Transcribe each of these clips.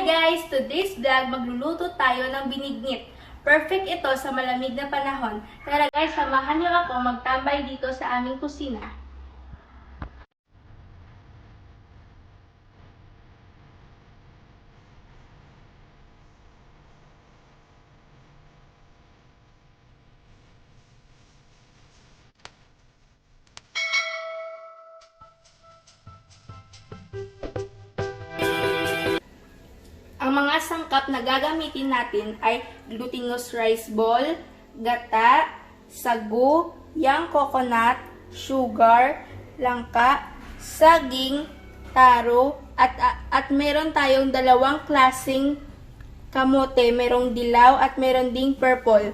Guys! Today's vlog, magluluto tayo ng binignit. Perfect ito sa malamig na panahon. Tara guys, samahan niyo ako magtambay dito sa aming kusina. Sangkap na gagamitin natin ay glutinous rice ball, gata, sagu, young coconut, sugar, langka, saging, taro, at, at meron tayong dalawang klasing kamote, merong dilaw at meron ding purple.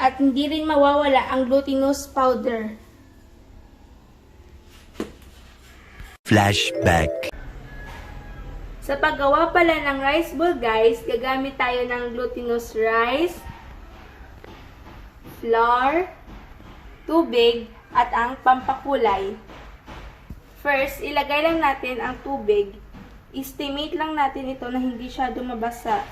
At hindi rin mawawala ang glutinous powder. Flashback. Sa paggawa pala ng rice ball guys, gagamit tayo ng glutinous rice, flour, tubig, at ang pampakulay. First, ilagay lang natin ang tubig. Estimate lang natin ito na hindi siya dumabasa.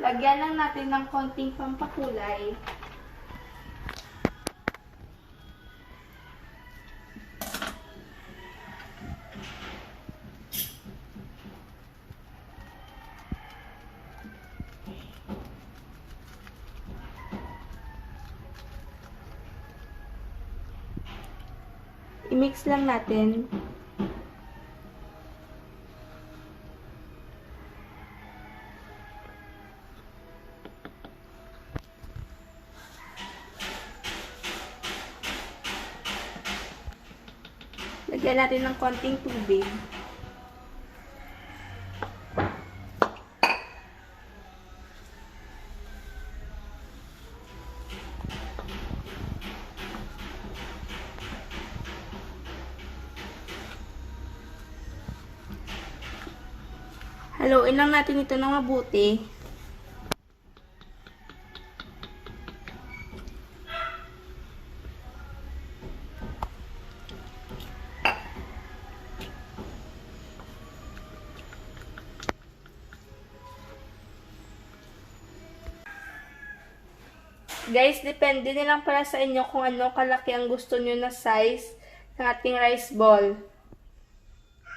Lagyan lang natin ng konting pampakulay. I-mix lang natin. Lagyan natin ng konting tubig. Haluin lang natin ito ng mabuti. Guys, depende na lang pala sa inyo kung ano kalaki ang gusto nyo na size ng ating rice ball.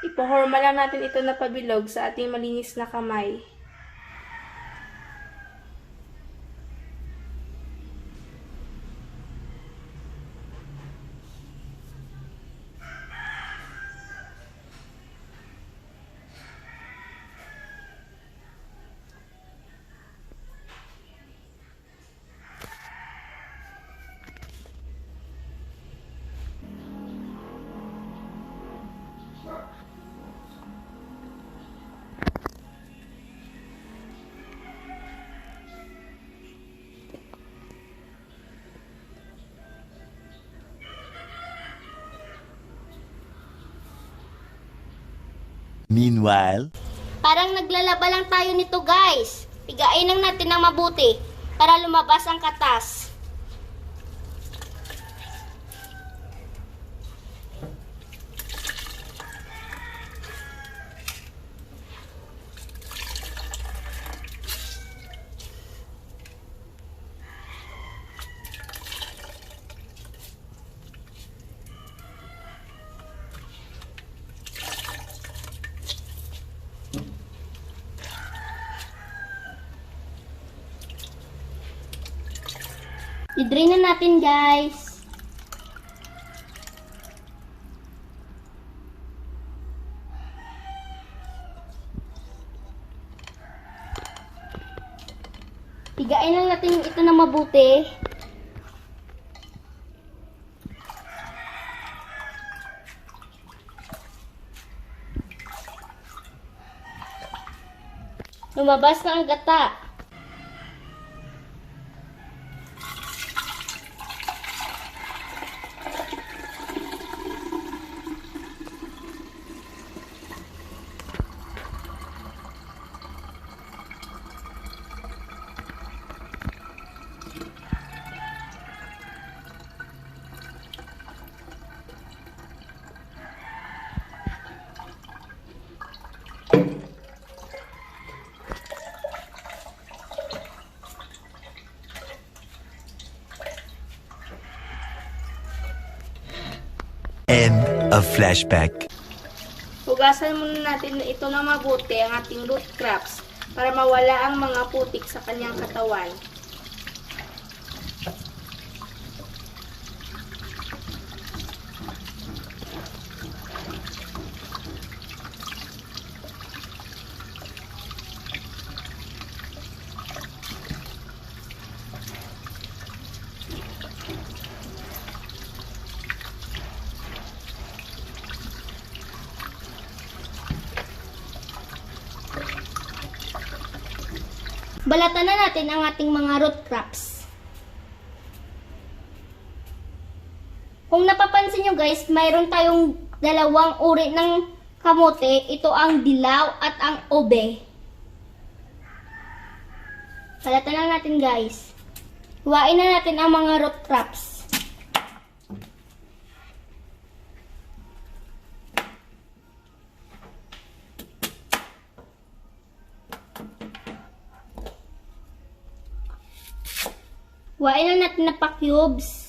Ipohorma lang natin ito na pabilog sa ating malinis na kamay. Meanwhile, Parang naglalaba lang tayo nito guys. Pigain lang natin ng mabuti para lumabas ang katas. I-drain na natin guys. Pigain lang natin ito na mabuti. Lumabas na ang gata. Of flashback. Hugasan muna natin ito na mabuti ang ating root crops para mawala ang mga putik sa kanyang katawan. Balatan na natin ang ating mga root crops. Kung napapansin nyo guys, mayroon tayong dalawang uri ng kamote. Ito ang dilaw at ang obe. Balatan na natin guys. Huwain na natin ang mga root crops. Huwain na natin na pa-cubes.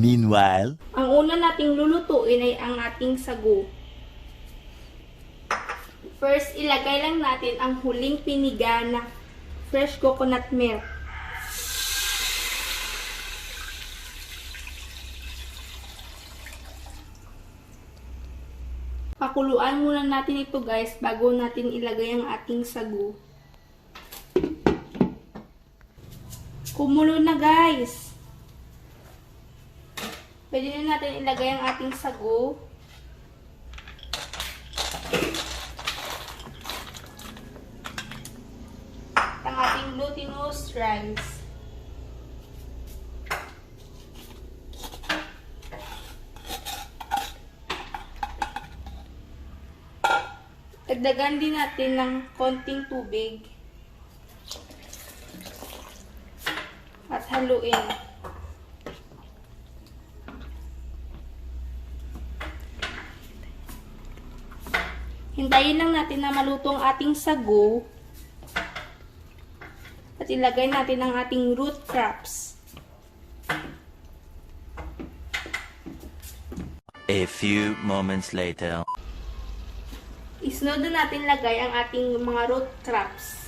Meanwhile, Ang una nating lulutuin ay ang ating sagu. First, ilagay lang natin ang huling piniga na fresh coconut milk. Pakuluan muna natin ito guys bago natin ilagay ang ating sagu. Kumulo na guys. Pwede na natin ilagay ang ating sago. At ang ating glutinous rice. Dagdagan din natin ng konting tubig. At haluin. Hintayin lang natin na maluto ang ating sago. At ilagay natin ang ating root crops. a few moments later. Isunod na natin lagay ang ating mga root crops.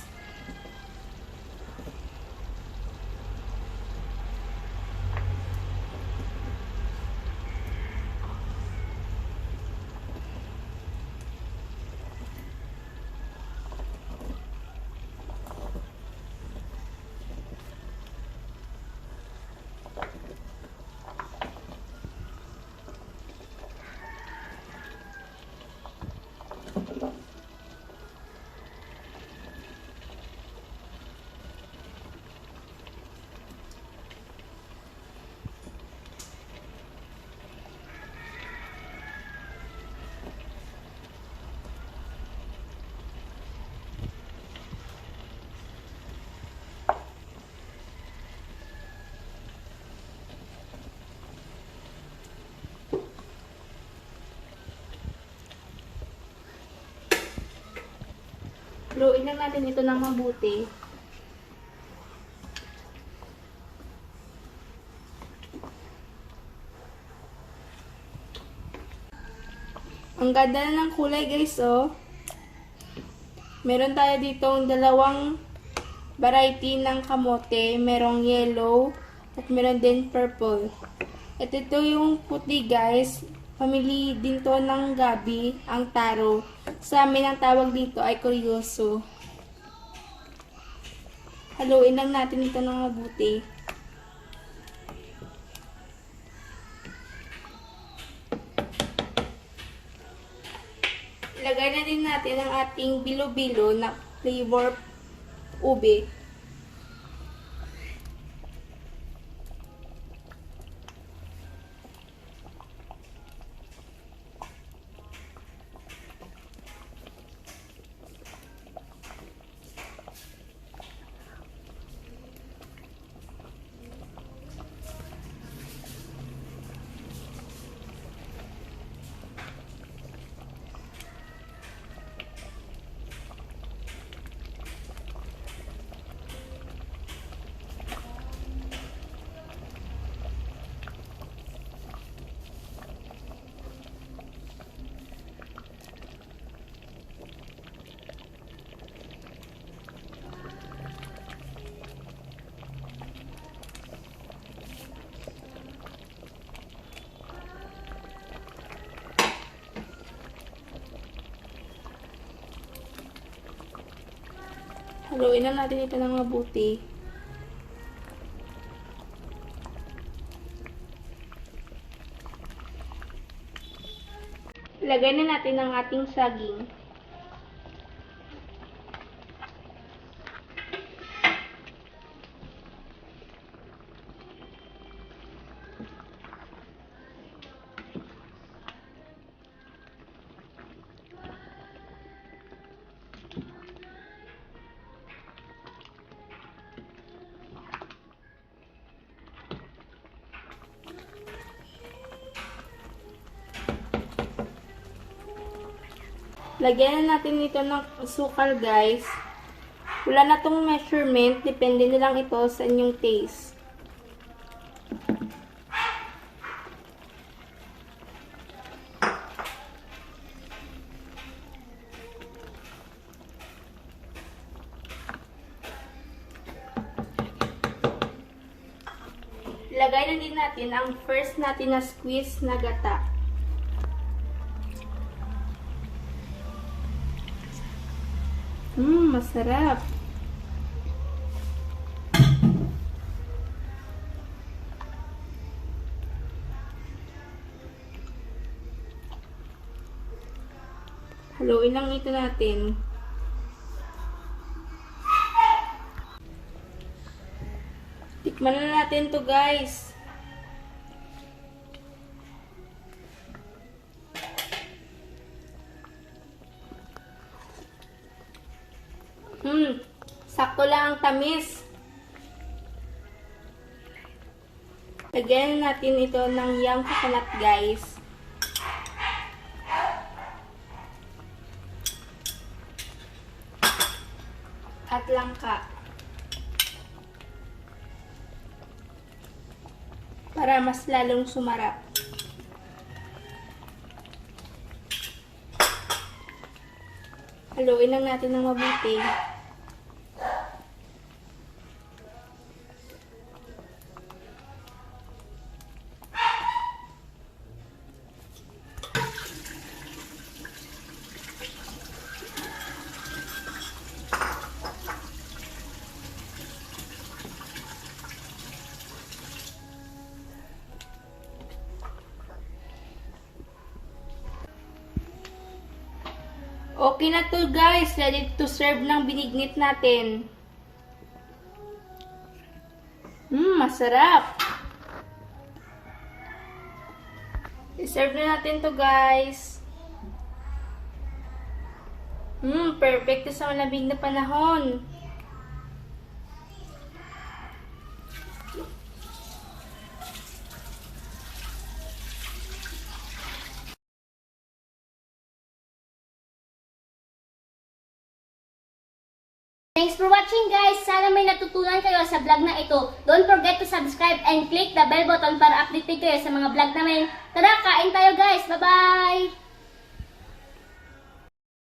Haluin lang natin ito ng mabuti. Ang ganda ng kulay guys oh. Meron tayo ditong dalawang variety ng kamote. Merong yellow at meron din purple. At ito yung puti guys. Family din to ng gabi, ang taro. Sa amin ang tawag dito ay kuryoso. Haluin lang natin ito ng mabuti. Lagay na din natin ang ating bilo-bilo na flavor ube. Haluin na natin ito ng mabuti. Lagay na natin ang ating saging. Lagyan na natin ito ng sukal, guys. Wala na tong measurement. Depende na lang ito sa inyong taste. Lagay na din natin ang first natin na squeeze na gata. Mmm, masarap. Haluin lang ito natin. Tikman na natin to guys. Lang ang tamis. Lagyan natin ito ng young coconut, guys. At langka. Para mas lalong sumarap. Haluin lang natin ng mabuti. Okay na to guys. Ready to serve ng binignit natin. Mmm, masarap. I-serve na natin to guys. Mmm, perfect sa malamig na panahon. Thanks for watching guys! Sana may natutunan kayo sa vlog na ito. Don't forget to subscribe and click the bell button para updated kayo sa mga vlog namin. Tara, kain tayo guys! Bye-bye!